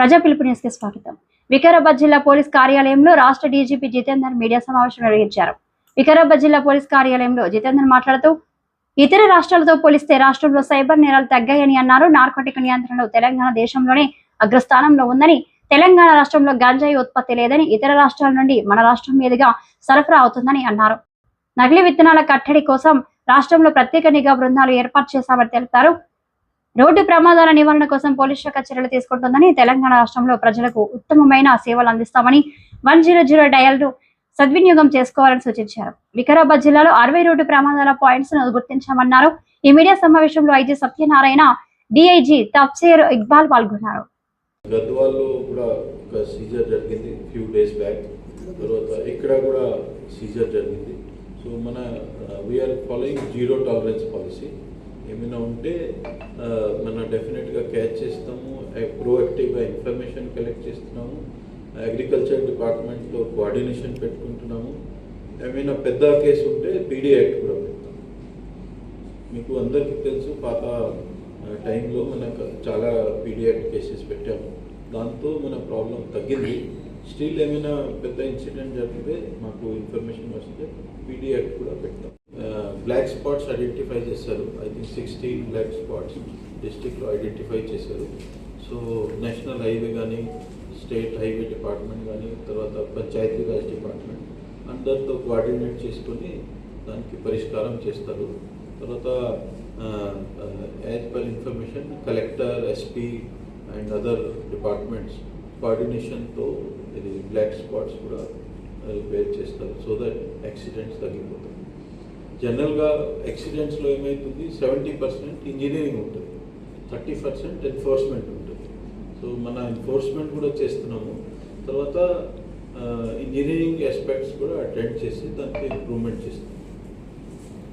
ప్రజా పిలుపు న్యూస్కి స్వాగతం. వికారాబాద్ జిల్లా పోలీస్ కార్యాలయంలో రాష్ట్ర డీజీపీ జితేందర్ మీడియా సమావేశం నిర్వహించారు. వికారాబాద్ జిల్లా పోలీస్ కార్యాలయంలో జితేందర్ మాట్లాడుతూ ఇతర రాష్ట్రాలతో పోలిస్తే రాష్ట్రంలో సైబర్ నేరాలు తగ్గాయని అన్నారు. నార్కోటిక్ నియంత్రణలో తెలంగాణ దేశంలోనే అగ్రస్థానంలో ఉందని తెలంగాణ రాష్ట్రంలో గంజాయి ఉత్పత్తి లేదని ఇతర రాష్ట్రాల నుండి మన రాష్ట్రం మీదుగా సరఫరా అవుతుందని అన్నారు. నకిలీ విత్తనాల కట్టడి కోసం రాష్ట్రంలో ప్రత్యేక నిఘా బృందాలు ఏర్పాటు చేశామని తెలిపారు. రోడ్డు ప్రమాదాల నివారణ కోసం పోలీస్ శాఖ చర్యలు తీసుకుంటుందని తెలంగాణ రాష్ట్రంలో ప్రజలకు ఉత్తమమైన సేవలు అందిస్తామని వన్ జీరో జీరో డయల్ సద్వినియోగం చేసుకోవాలని సూచించారు. వికారాబాద్ జిల్లాలో అరవై రోడ్డు ప్రమాదాల పాయింట్స్ను గుర్తించామన్నారు. ఈ మీడియా సమావేశంలో ఐజీ సత్యనారాయణ డిఐజీ తఫ్సీర్ ఇక్బాల్ పాల్గొన్నారు. గద్వాల్లో కూడా ఒక సీజర్ జరిగింది ఫ్యూ డేస్ బ్యాక్. తర్వాత ఇక్కడ కూడా సీజర్ జరిగింది. సో మన we are following zero tolerance policy ఏమైనా ఉంటే మనం మన డెఫినెట్గా క్యాచ్ చేస్తాము. ప్రోయాక్టివ్గా ఇన్ఫర్మేషన్ కలెక్ట్ చేస్తున్నాము. అగ్రికల్చర్ డిపార్ట్మెంట్తో కోఆర్డినేషన్ పెట్టుకుంటున్నాము. ఏమైనా పెద్ద కేసు ఉంటే పీడీ యాక్ట్ కూడా పెడతాం. మీకు అందరికీ తెలుసు పాత టైంలో మనకు చాలా పీడియాట్ కేసెస్ పెట్టాము. దాంతో మన ప్రాబ్లం తగ్గింది. స్టిల్ ఏమైనా పెద్ద ఇన్సిడెంట్ జరిగితే మాకు ఇన్ఫర్మేషన్ వస్తే పీడియాట్ కూడా పెడతాం. బ్లాక్ స్పాట్స్ ఐడెంటిఫై చేశారు I think sixteen black spots డిస్టిక్లో ఐడెంటిఫై చేశారు. సో నేషనల్ హైవే కానీ స్టేట్ హైవే డిపార్ట్మెంట్ కానీ తర్వాత పంచాయతీరాజ్ డిపార్ట్మెంట్ అందరితో కోఆర్డినేట్ చేసుకొని దానికి పరిష్కారం చేస్తారు. తర్వాత as per information collector SP and other departments కోఆర్డినేషన్తో ఇది బ్లాక్ స్పాట్స్ కూడా రిపేర్ చేస్తారు. సో దట్ యాక్సిడెంట్స్ తగ్గిపోతాయి. జనరల్గా యాక్సిడెంట్స్లో ఏమవుతుంది సెవెంటీ పర్సెంట్ ఇంజనీరింగ్ ఉంటుంది. థర్టీ పర్సెంట్ ఎన్ఫోర్స్మెంట్ ఉంటుంది. సో మన ఎన్ఫోర్స్మెంట్ కూడా చేస్తున్నాము. తర్వాత ఇంజనీరింగ్ ఆస్పెక్ట్స్ కూడా అటెండ్ చేసి దానికి ఇంప్రూవ్మెంట్ చేస్తాం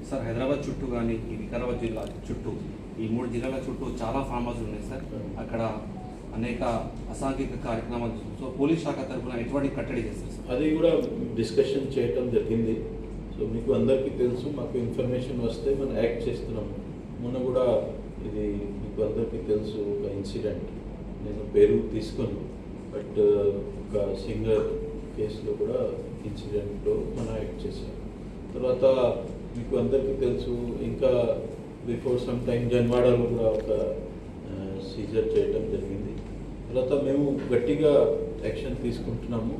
సార్ హైదరాబాద్ చుట్టూ కానీ ఈ వికారాబాద్ జిల్లా చుట్టూ ఈ మూడు జిల్లాల చుట్టూ చాలా ఫామ్ హౌస్ ఉన్నాయి సార్. అక్కడ అనేక అసాంఘిక కార్యక్రమాలు సో పోలీస్ శాఖ తరఫున ఎటువంటి కట్టడి చేస్తారు సార్? అది కూడా డిస్కషన్ చేయటం జరిగింది. సో మీకు అందరికీ తెలుసు మాకు ఇన్ఫర్మేషన్ వస్తే మనం యాక్ట్ చేస్తున్నాము మొన్న కూడా ఇది మీకు అందరికీ తెలుసు ఒక ఇన్సిడెంట్. నేను పేరు తీసుకొని బట్ ఒక సింగర్ కేసులో కూడా ఇన్సిడెంట్లో మనం యాక్ట్ చేశాను తర్వాత మీకు అందరికీ తెలుసు ఇంకా బిఫోర్ సమ్ టైం జన్వాడలో కూడా ఒక సీజర్ చేయటం జరిగింది. తర్వాత మేము గట్టిగా యాక్షన్ తీసుకుంటున్నాము.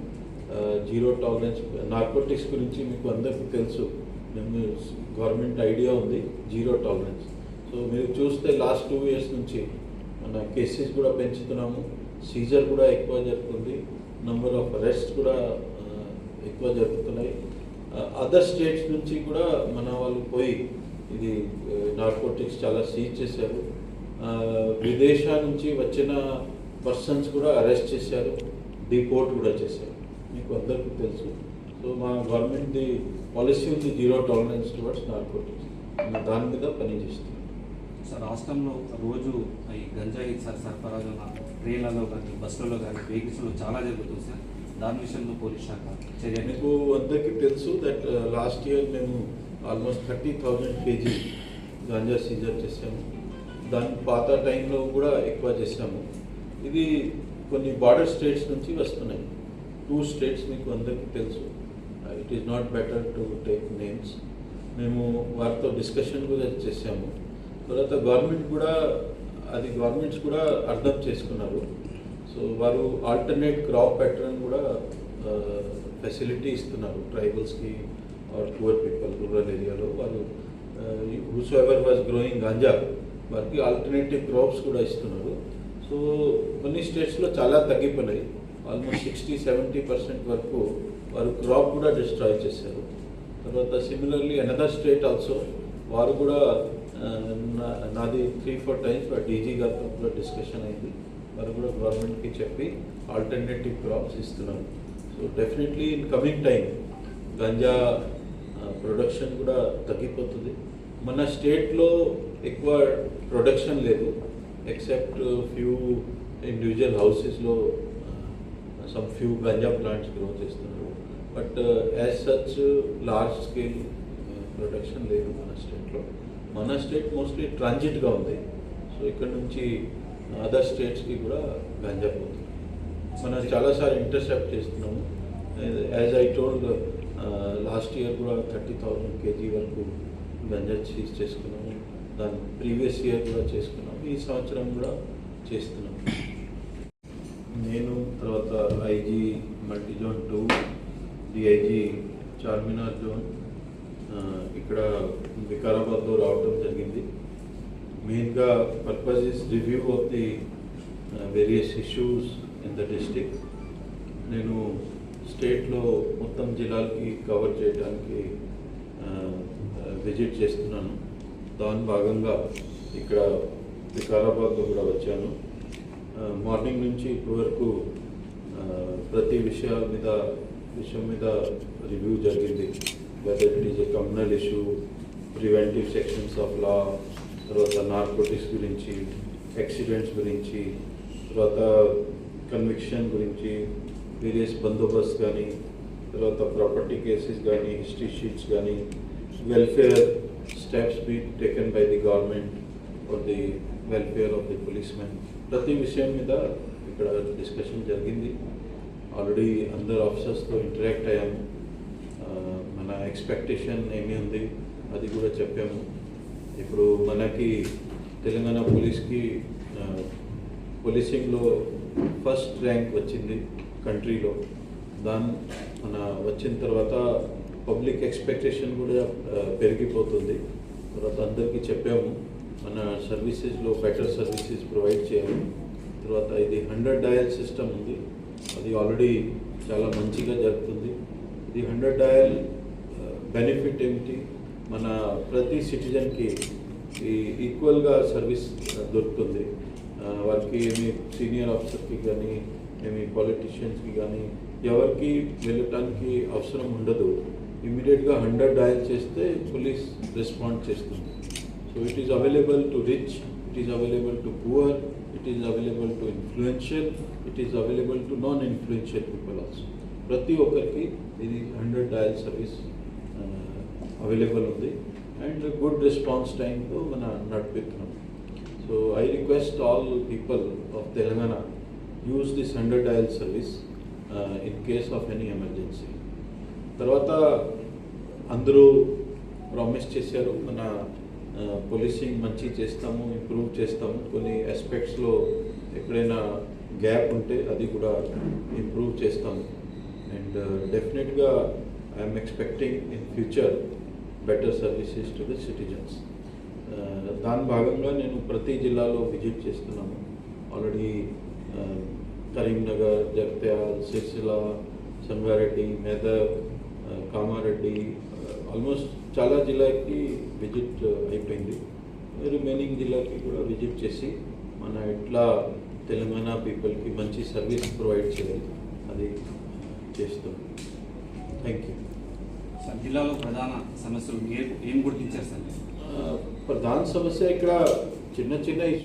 జీరో టాలరెన్స్ నార్కోటిక్స్ గురించి మీకు అందరికీ తెలుసు. మేము గవర్నమెంట్ ఐడియా ఉంది జీరో టాలరెన్స్. సో మీరు చూస్తే లాస్ట్ టూ ఇయర్స్ నుంచి మన కేసెస్ కూడా పెంచుతున్నాము సీజర్ కూడా ఎక్కువ జరుగుతుంది నెంబర్ ఆఫ్ అరెస్ట్ కూడా ఎక్కువ జరుగుతున్నాయి. అదర్ స్టేట్స్ నుంచి కూడా మన వాళ్ళు పోయి ఇది నార్కోటిక్స్ చాలా సీజ్ చేశారు. ఆ, విదేశాల నుంచి వచ్చిన పర్సన్స్ కూడా అరెస్ట్ చేశారు డిపోర్ట్ కూడా చేశారు. మీకు అందరికీ తెలుసు. సో మా గవర్నమెంట్ది పాలసీ ఉంది జీరో టాలరెన్స్ టువర్డ్స్ నార్కోటిక్స్ మేము దాని మీద పనిచేస్తాం సార్ రాష్ట్రంలో రోజు ఈ గంజాయి సార్ సరఫరా ట్రైన్లలో కానీ బస్సులలో కానీ వెహికల్స్లో చాలా జరుగుతుంది సార్. దాని విషయంలో పోలీస్ శాఖ చర్య మీకు అందరికీ తెలుసు దట్ లాస్ట్ ఇయర్ మేము almost thirty thousand KG ganja seizure చేసాము దాని పాత టైంలో కూడా ఎక్కువ చేసాము ఇది కొన్ని బార్డర్ స్టేట్స్ నుంచి వస్తున్నాయి. టూ స్టేట్స్ మీకు అందరికీ తెలుసు. It is not better to take names మేము వారితో డిస్కషన్ కూడా చేసాము తర్వాత గవర్నమెంట్ కూడా అది గవర్నమెంట్స్ కూడా అర్థం చేసుకున్నారు. సో వారు ఆల్టర్నేట్ క్రాప్ ప్యాటర్న్ కూడా uh, ఫెసిలిటీ ఇస్తున్నారు. ట్రైబల్స్కి ఆర్ పువర్ పీపుల్ రూరల్ ఏరియాలో వారు who's ever was growing ganja వారికి ఆల్టర్నేటివ్ క్రాప్స్ కూడా ఇస్తున్నారు. సో కొన్ని స్టేట్స్లో చాలా తగ్గిపోయినాయి. ఆల్మోస్ట్ సిక్స్టీ సెవెంటీ పర్సెంట్ వరకు వారు క్రాప్ కూడా డిస్ట్రాయ్ చేశారు. తర్వాత సిమిలర్లీ అనదర్ స్టేట్ ఆల్సో వారు కూడా నా- నాది త్రీ ఫోర్ టైమ్స్ డీజీ గారితో కూడా డిస్కషన్ అయింది. వారు కూడా గవర్నమెంట్కి చెప్పి ఆల్టర్నేటివ్ క్రాప్స్ ఇస్తున్నారు. So definitely in coming time ganja production కూడా తగ్గిపోతుంది. మన స్టేట్లో ఎక్కువ ప్రొడక్షన్ లేదు ఎక్సెప్ట్ ఫ్యూ ఇండివిజువల్ హౌసెస్లో some few ganja plants grow చేస్తున్నారు. But as such large scale production లేదు మన స్టేట్లో మన స్టేట్ మోస్ట్లీ ట్రాన్జిట్గా ఉంది. సో ఇక్కడ నుంచి అదర్ స్టేట్స్కి కూడా గంజా పోతుంది. మనం చాలాసార్లు ఇంటర్సెప్ట్ చేస్తున్నాము. As I told last year కూడా థర్టీ థౌజండ్ కేజీ వరకు గంజా సీజ్ చేసుకున్నాము. దాని ప్రీవియస్ ఇయర్ కూడా చేసుకున్నాము. ఈ సంవత్సరం కూడా చేస్తున్నాము. IG multi zone two DIG Charminar zone ఇక్కడ వికారాబాద్లో రావడం జరిగింది. మెయిన్గా purpose is review of the various issues in the district నేను స్టేట్లో మొత్తం జిల్లాలకి కవర్ చేయడానికి విజిట్ చేస్తున్నాను. దాని భాగంగా ఇక్కడ వికారాబాద్లో కూడా వచ్చాను. మార్నింగ్ నుంచి ఇప్పటి వరకు ప్రతి విషయాల మీద విషయం మీద రివ్యూ జరిగింది. Whether it is a communal issue preventive sections of law తర్వాత నార్కోటిక్స్ గురించి యాక్సిడెంట్స్ గురించి తర్వాత కన్విక్షన్ గురించి వేరియస్ బందోబస్త్ కానీ తర్వాత ప్రాపర్టీ కేసెస్ కానీ హిస్టరీ షీట్స్ కానీ welfare steps be taken by the government or the welfare of the police men ప్రతి విషయం మీద ఇక్కడ డిస్కషన్ జరిగింది. ఆల్రెడీ అందరు ఆఫీసర్స్తో ఇంటరాక్ట్ అయ్యాము. మన ఎక్స్పెక్టేషన్ ఏమి ఉంది? అది కూడా చెప్పాము. ఇప్పుడు మనకి తెలంగాణ పోలీస్కి పోలీసింగ్లో ఫస్ట్ ర్యాంక్ వచ్చింది కంట్రీలో. దాని మన వచ్చిన తర్వాత పబ్లిక్ ఎక్స్పెక్టేషన్ కూడా పెరిగిపోతుంది. తర్వాత అందరికీ చెప్పాము. మన సర్వీసెస్లో బెటర్ సర్వీసెస్ ప్రొవైడ్ చేయాలి. తర్వాత ఇది హండ్రెడ్ డయల్ సిస్టమ్ ఉంది. అది ఆల్రెడీ చాలా మంచిగా జరుగుతుంది. ఇది హండ్రెడ్ డయల్ బెనిఫిట్ ఏమిటి? మన ప్రతి సిటిజన్కి ఈ ఈక్వల్గా సర్వీస్ దొరుకుతుంది. వారికి ఏమి సీనియర్ ఆఫీసర్కి కానీ ఏమి పాలిటీషియన్స్కి కానీ ఎవరికి వెళ్ళటానికి అవసరం ఉండదు. ఇమీడియట్గా హండ్రెడ్ డయల్ చేస్తే పోలీస్ రెస్పాండ్ చేస్తుంది. So it is available to rich it is available to poor it is available to influential it is available to non influential people also ప్రతి ఒక్కరికి ఇది హండ్రెడ్ డయల్ సర్వీస్ అవైలబుల్ ఉంది and good response టైంతో మన నడిపిస్తున్నాం so I request all people of Telangana use this hundred dial service in case of any emergency తర్వాత అందరూ promise చేశారు మన పోలీసింగ్ మంచి చేస్తాము ఇంప్రూవ్ చేస్తాము. కొన్ని ఆస్పెక్ట్స్లో ఎక్కడైనా గ్యాప్ ఉంటే అది కూడా ఇంప్రూవ్ చేస్తాము. అండ్ డెఫినెట్గా I'm expecting in future better services to the citizens దాని భాగంగా నేను ప్రతి జిల్లాలో విజిట్ చేస్తున్నాను already uh, Karimnagar Jagtial Sircilla Sangareddy Medak uh, Kamareddy uh, almost చాలా జిల్లాకి విజిట్ అయిపోయింది. రిమైనింగ్ జిల్లాకి కూడా విజిట్ చేసి మన ఎట్లా తెలంగాణ పీపుల్కి మంచి సర్వీస్ ప్రొవైడ్ చేయాలి అది చేస్తాం. Thank you. సార్ జిల్లాలో ప్రధాన సమస్యలు ఏ గుర్తించారు సార్? ప్రధాన సమస్య ఇక్కడ చిన్న చిన్న ఇష్యూ